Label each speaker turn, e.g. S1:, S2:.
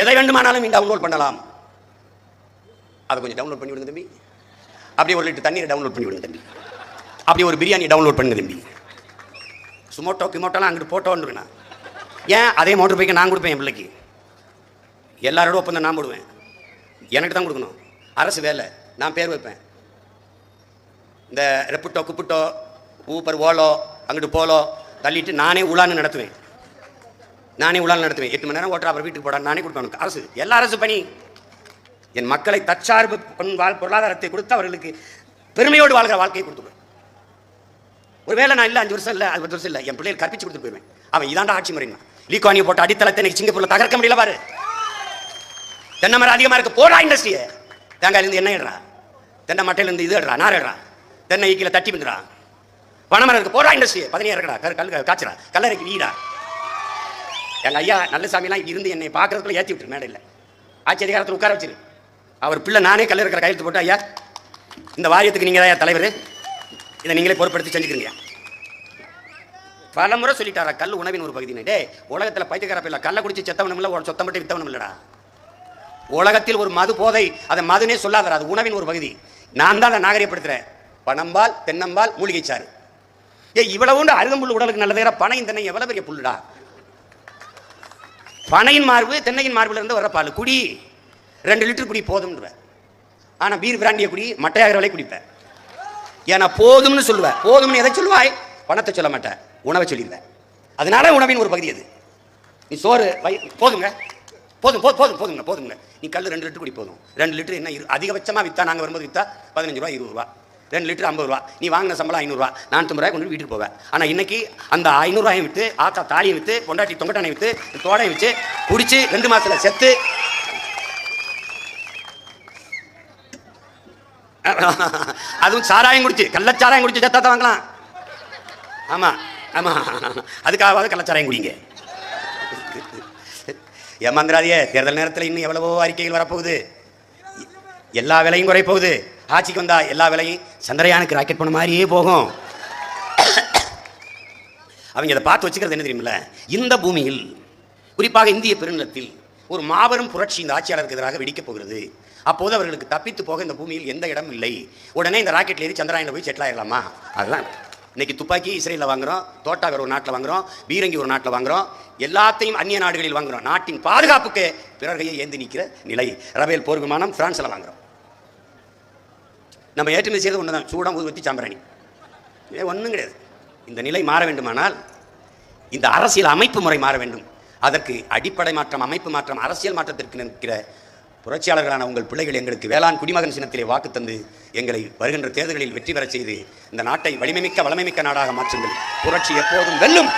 S1: எதை வேண்டுமானாலும் நீ டவுன்லோட் பண்ணலாம். அதை கொஞ்சம் டவுன்லோட் பண்ணி விடுங்க தம்பி. அப்படியே ஒரு லிட்டர் தண்ணீரை டவுன்லோட் பண்ணி விடுங்க தம்பி. அப்படியே ஒரு பிரியாணி டவுன்லோட் பண்ணுங்க தம்பி. சுமோட்டோ கிமோட்டோலாம் அங்கிட்டு போட்டோ வந்துருவேண்ணா ஏன்? அதே மோட்டர் பைக்கை நான் கொடுப்பேன் என் பிள்ளைக்கு. எல்லாரோட ஒப்பந்தம் நான் போடுவேன். எனக்கு தான் கொடுக்கணும். அரசு வேலை. நான் பேர் வைப்பேன். இந்த ரெப்புட்டோ குப்புட்டோ ஊப்பர் ஓலோ அங்கிட்டு போலோ தள்ளிட்டு நானே உலான்னு நடத்துவேன். நானே உலான்னு நடத்துவேன். எட்டு மணி நேரம் ஓட்டுற அப்புறம் வீட்டுக்கு போட நானே கொடுப்பேன் அரசு எல்லா அரசு பணி. என் மக்களை தற்சார்பு பொன் வாழ் பொருளாதாரத்தை கொடுத்து அவர்களுக்கு பெருமையோடு வாழ்கிற வாழ்க்கையை கொடுத்துருவேன் ஒருவேளை நான் இல்லை அஞ்சு வருஷம் இல்லை அஞ்சு வருஷம் இல்லை என் பிள்ளைகள் கற்பிச்சு கொடுத்து போயிருவேன். அவன் இதாண்டா ஆட்சி முறைங்க லீக்கானியை போட்டு அடித்தளத்தை எனக்கு சிங்கப்பூரில் தகர்க்க முடியல பாரு. தென்னை மரம் அதிகமாக இருக்கு போடா இண்டஸ்ட்ரியை தேங்காயிலேருந்து என்ன இடறா தென்னை மட்டையிலேருந்து இது இடறா நார் இடறா தென்னை ஈக்கில தட்டி பிந்துடா பனைமரம் இருக்கு போடா இண்டஸ்ட்ரி பதினேழு இருக்கடா கரு கல் காய்ச்சறா. கல்லறைக்கு வீடா. எங்கள் ஐயா நல்லசாமிலாம் இருந்து என்னை பார்க்கறதுக்குள்ள ஏற்றி விட்டுரு மேடையில் ஆட்சி அதிகாரத்தில் உட்கார வச்சிரு. அவர் பிள்ளை நானே கல்ல இருக்கிற கையெழுத்து போட்டு ஐயா இந்த வாரியத்துக்கு நீங்கள் தான் தலைவர். இதை நீங்களே பொறுப்படுத்தி செஞ்சுக்கிறீங்க. பல முறை சொல்லிட்டாரா கல் உணவின் ஒரு பகுதினு டே உலகத்தில் பைத்தியக்காரப்ப இல்லை கல்லை குடிச்சு செத்தவனும் இல்லை ஒரு சொத்தம் மட்டும் வித்தவனும் இல்லடா. உலகத்தில் ஒரு மது போதை அதை மதுனே சொல்லாதார் அது உணவின் ஒரு பகுதி. நான் தான் அதை நாகரிகப்படுத்துகிறேன் பணம்பால் தென்னம்பால் மூலிகை சாறு. ஏ இவ்வளவுண்டு அருகம்புல் உடலுக்கு நல்லதுங்கிற பணம் இந்த எவ்வளவு பெரிய புல்லுடா? பனையின் மார்பு தென்னையின் மார்பிலிருந்து வர பால். குடி ரெண்டு லிட்டர் குடி போதும்ன்ற ஆனால் பீர் பிராண்டிய குடி மட்டையாகிற வரை குடிப்பேன். ஏன்னா போதும்னு சொல்லுவேன் போதும்னு எதை சொல்லுவாய்? பணத்தை சொல்ல மாட்டேன். உணவை சொல்லிடுவேன். அதனால உணவின் ஒரு பகுதி அது. நீ சோறு வை போதுங்க போதும் போதும் போதும் போதுங்க போதுங்க நீ கல் ரெண்டு லிட்டர் குடி போதும். ரெண்டு லிட்டர் என்ன அதிகபட்சமாக விற்றா நாங்கள் வரும்போது விற்றா பதினஞ்சு ரூபா இருபது ரூபா. ரெண்டு லிட்டர் ஐம்பது ரூபா. நீ வாங்கின சம்பளம் ஐநூறுரூவா. நானூற்றம்பது ரூபாய் கொண்டு வீட்டுக்கு போவேன். ஆனால் இன்னைக்கு அந்த ஐநூறுரூவாயும் விற்று ஆத்தா தாலியை விற்று பொண்டாட்டி தொங்கட்டானை விற்று தோடையை வச்சு குடிச்சு ரெண்டு மாசத்துல செத்து. அதுவும் சாராயம் குடிச்சு கள்ளச்சாராயம் குடிச்சு செத்தா தான் வாங்கலாம். ஆமா ஆமா. அதுக்காகவாது கள்ளச்சாராயம் குடிங்க. ஏமாந்திராதியே தேர்தல் நேரத்தில் இன்னும் எவ்வளவோ அறிக்கைகள் வரப்போகுது. எல்லா விலையும் குறைப்போகுது. ஆட்சிக்கு வந்தால் எல்லா விலையும் சந்திரயானுக்கு ராக்கெட் பண்ண மாதிரியே போகும். அவங்க இதை பார்த்து வச்சுக்கிறது என்ன தெரியுமில்ல? இந்த பூமியில் குறிப்பாக இந்திய பெருநிலத்தில் ஒரு மாபெரும் புரட்சி இந்த ஆட்சியாளருக்கு எதிராக வெடிக்கப் போகிறது. அப்போது அவர்களுக்கு தப்பித்து போக இந்த பூமியில் எந்த இடம் இல்லை. உடனே இந்த ராக்கெட்ல ஏறி சந்திராயனில் போய் செட்டில் ஆயிடலாமா அதுதான். இன்னைக்கு துப்பாக்கி இஸ்ரேலில் வாங்குகிறோம் தோட்டாகர் ஒரு நாட்டில் வாங்குறோம் பீரங்கி ஒரு நாட்டில் வாங்குறோம் எல்லாத்தையும் அந்நிய நாடுகளில் வாங்குறோம். நாட்டின் பாதுகாப்புக்கு பிறகையை ஏந்தி நிற்கிற நிலை. ரபேல் போர் விமானம் பிரான்ஸில் வாங்குறோம். நம்ம ஏற்றுமதி செய்யறது ஒன்று தான் சூடம் ஊதுவத்தி சாம்பிராணி. ஏ ஒன்றும் கிடையாது. இந்த நிலை மாற வேண்டுமானால் இந்த அரசியல் அமைப்பு முறை மாற வேண்டும். அதற்கு அடிப்படை மாற்றம் அமைப்பு மாற்றம் அரசியல் மாற்றத்திற்கு நிற்கிற புரட்சியாளர்களான உங்கள் பிள்ளைகள் எங்களுக்கு வேளாண் குடிமகன் சின்னத்திலே வாக்கு தந்து எங்களை வருகின்ற தேர்தல்களில் வெற்றி பெறச் செய்து இந்த நாட்டை வலிமைமிக்க வளமைமிக்க நாடாக மாற்றுங்கள். புரட்சி எப்போதும் வெல்லும்.